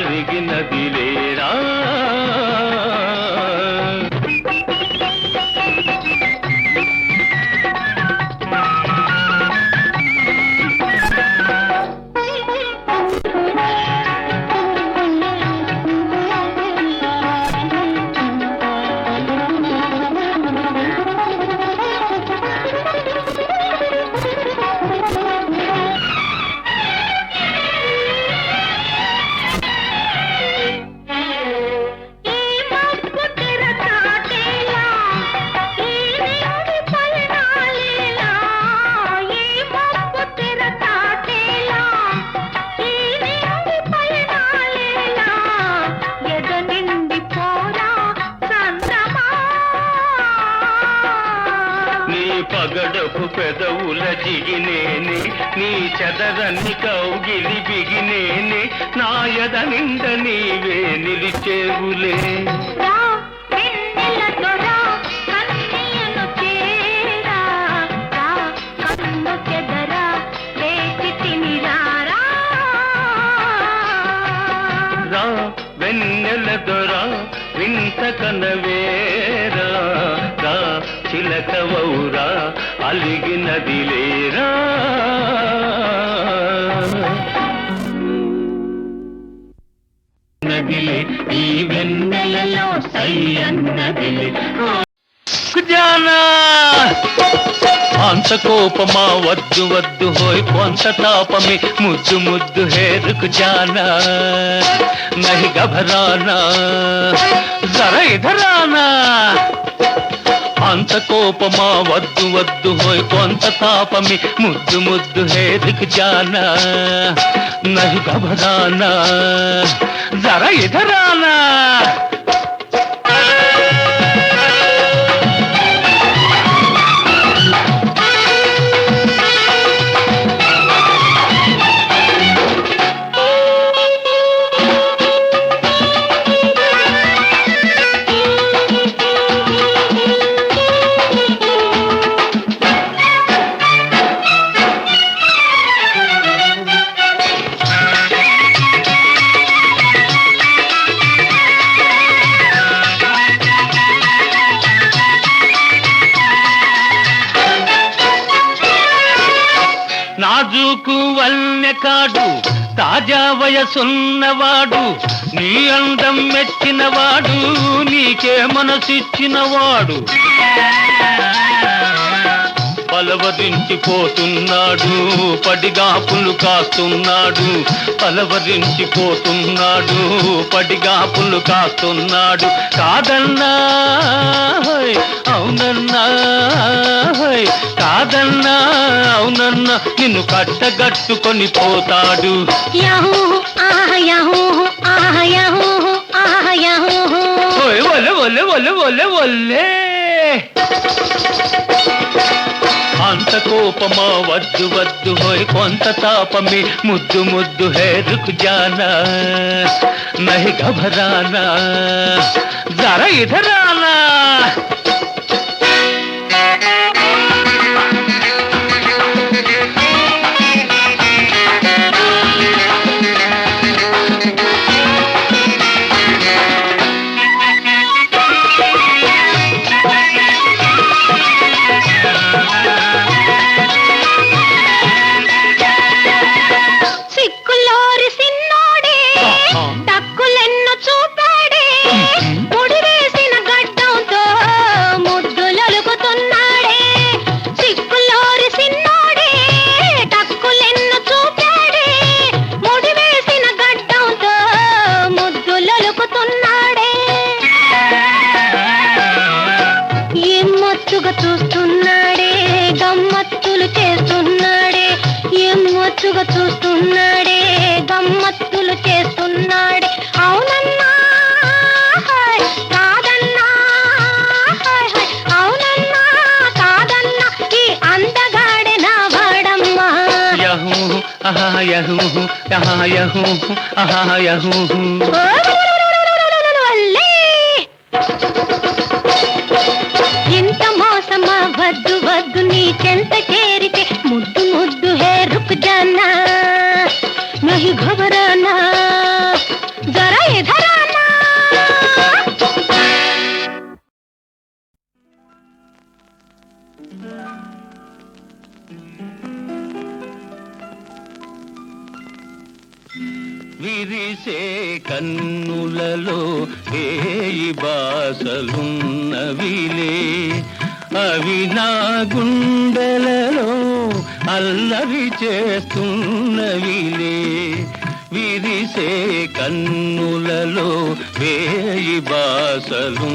అలిగినది నీవే నిలిచేవులే. వెన్నెల దొరా వింత కనవేరా. రా చిలకవౌరా అలిగినది లేరా. నదిలే ఈ వెన్నెలలో సై అన్నదిలే జానా కోపమా వద్దు వద్దు హోయ్ పాంచ తాపమే ముద్దు ముద్దు హేరుకు జానా నహి గభరానా! జర ఇధరానా! కొంత కోపమా? వద్దు వద్దు హోయ్ కొంత తాపమి. ముద్దు ముద్దు హే దిక్ జానా. నహి గబరానా జర ఇధరానా. మనసున్నవాడు నీ అందం మెచ్చినవాడు నీకే మనసిచ్చినవాడు. పలవరించిపోతున్నాడు పడిగాపులు కాస్తున్నాడు. పలవరించిపోతున్నాడు పడిగాపులు కాస్తున్నాడు. కాదన్నా అవునన్నా కాదన్నా అవునన్నా నిన్ను కట్టగట్టుకొని పోతాడు. యాహూ ఆహ యాహూ ఆహ యాహూ ఆహ యాహూ. ఓయ్ ఒలే ఒలే ఒలే ఒలే ఒలే. అంత కోపమా వద్దు వద్దు హోయ్ కొంత తాపమే. ముద్దు ముద్దు హే రుక్ జానా. నహి గభరానా జర ఇధరానా. ఆహా యహూ ఆహా యహూ ఆహా ఇంత మోసమా వద్దు వద్దు నీ చెంత కన్నులలో ఏయి బాసలున్నవిలే. అవి నా గుండెలలో అల్లరి చేస్తున్నవిలే. విరిసే కన్నులలో వేయి బాసలున్నవిలే.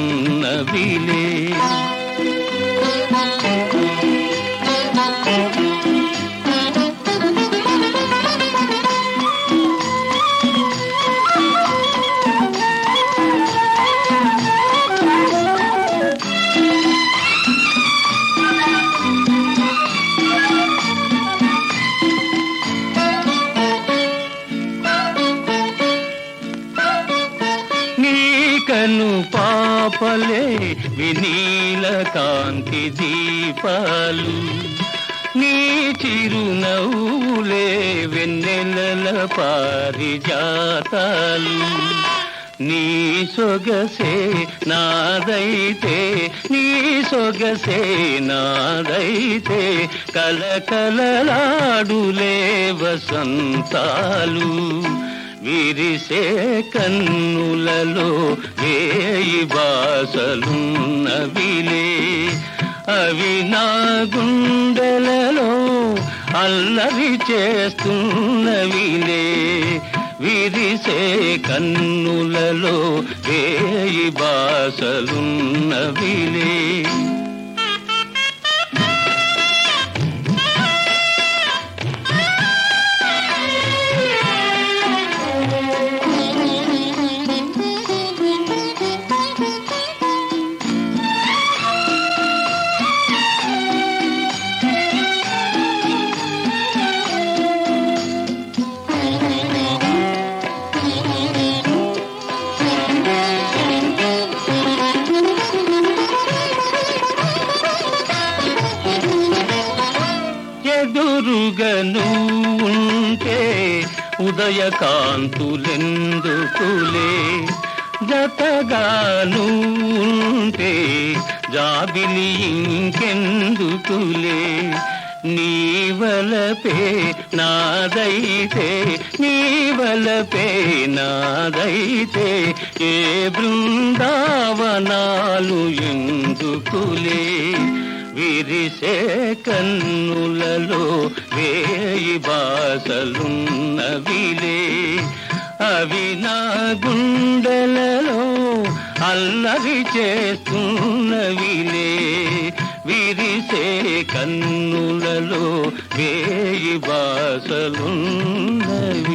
వెన్నెలల పారిజాతాలు. నీ సొగసే నాదైతే నీ సొగసే నాదైతే కలకలలాడులే వసంతాలు. విరిసే కన్నులలో వేయి బాసలున్నవిలే. అవి నా గుండెలలో అల్లరి చేస్తున్నవిలే విరిసే కన్నులలో వేయి బాసలున్నవిలే ఎదురుగను ఉంటే ఉదయకాంతులెందుకులే? జతగాను ఉంటే జాబిలి ఇంకెందుకులే? నీవలపే నాదైతే నీవలపే నాదైతే ఏ బృందావనాలు ఎందుకులే? విరిసే కన్నులలో వేయి బాసలున్నవిలే. అవి నా గుండెలలో అల్లరి చేస్తున్నవిలే. విరిసే కన్నులలో వేయి బాసలున్నవి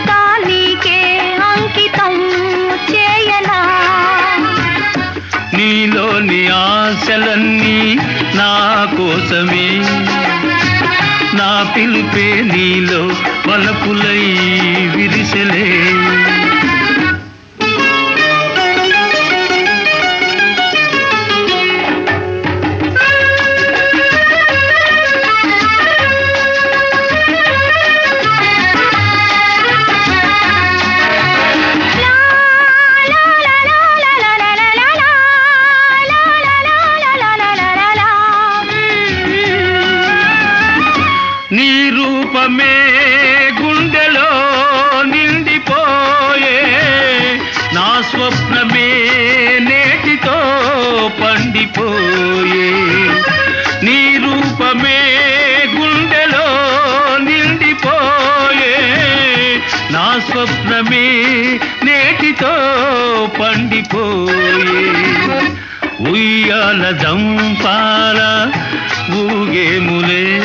బ్రతుకంతా నీకే అంకితం చేయనా? నీలోని ఆశలన్నీ నా కోసమే. నా పిలిపే నీలో వలపులై విరిసలే. పండిపోయే ఉయ్యాల జంపాల ఊగేములే.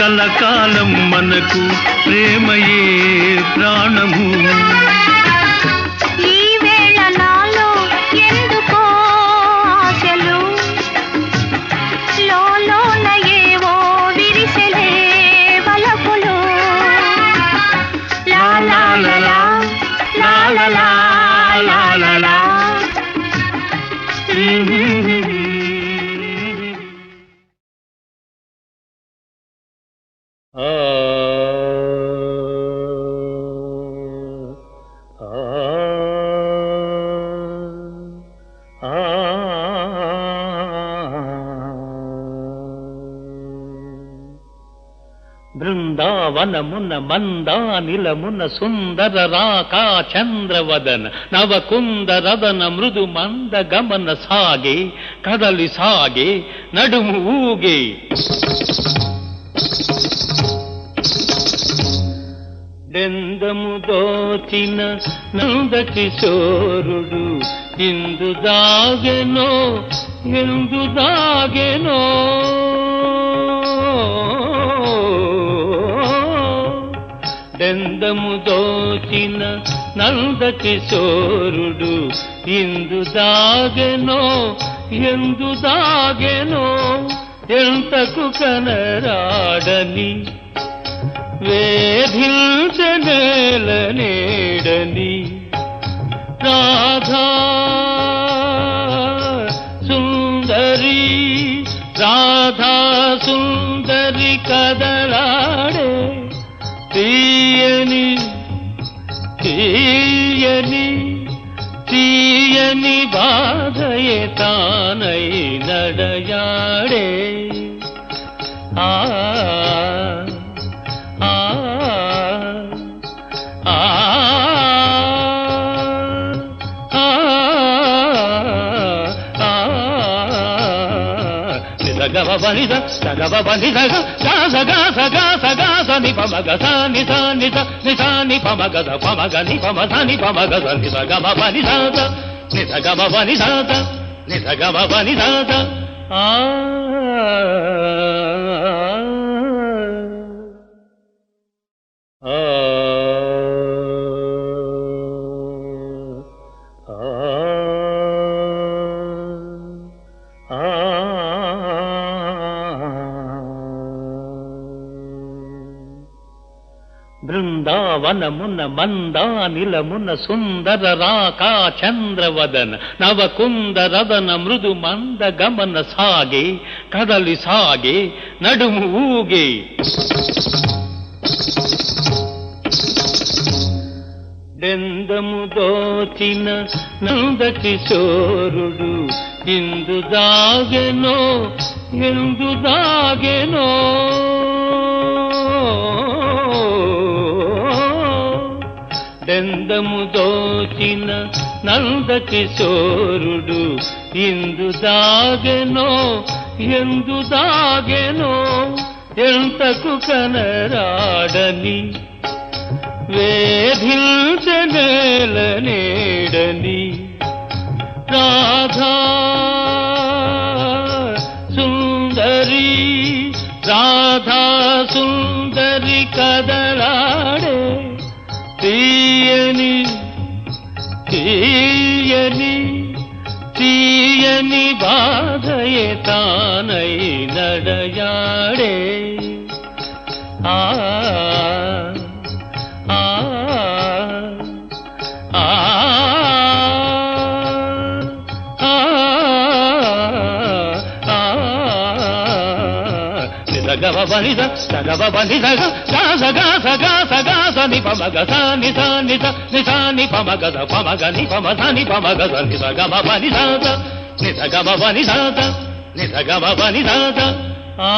కలకాలం మనకు ప్రేమయే ప్రాణము. బృందావనమున మందానిలమున సుందర రాకా చంద్రవదన నవకుందరదన మృదు మంద గమన సాగే కదలి సాగే నడుము ఊగే. డెందము దోచిన నంద కిశోరుడు ఇందు దాగెనో ఎందు దాగెనో. దెందము దోచిన నంద కిశోరుడు ఇందు దాగెనో ఎందు దాగెనో ఎంతకు కనరాడని వేధించనేల నేడని రాధా సుందరి రాధా సుందరి కదలాడే తీయని తీయని తీయని బాధయే తానై నడయాడే. ఆ ఆ ఆ గవ బని సగవ బని సగ సగ సగ సగ సని పమగ సని సని నిసాని పమగ పమగ ని పమ సని పమగ సని సగమ బని సగ నిసగమ బని సగ నిసగమ బని సగ ఆ ఆ బృందావనమున మందానిలమున సుందర రాకా చంద్రవదన నవకుందరదన మృదు మంద గమన సాగే కదలి సాగే నడుము ఊగే దెందము దోచిన నంద కిశోరుడు ఇందు దాగెనో ఎందు దాగెనో దెందము దోచిన నంద కిశోరుడు ఇందు దాగెనో ఎందు దాగెనో ఎంతకు కనరాడని వేధించనేల నేడని రాధా సుందరి రాధా సుందరి కదలాడ తీయని బాధయే తానై నడయాడే. ఆ ఆ ఆ గవ బని సగవ బని సగ సగ సగ సగ సని పమగ సని సని నిసాని పమగ పమగ ని పమ సని పమగ సని సగమ బని సగ నిసగమ బని సగ ఆ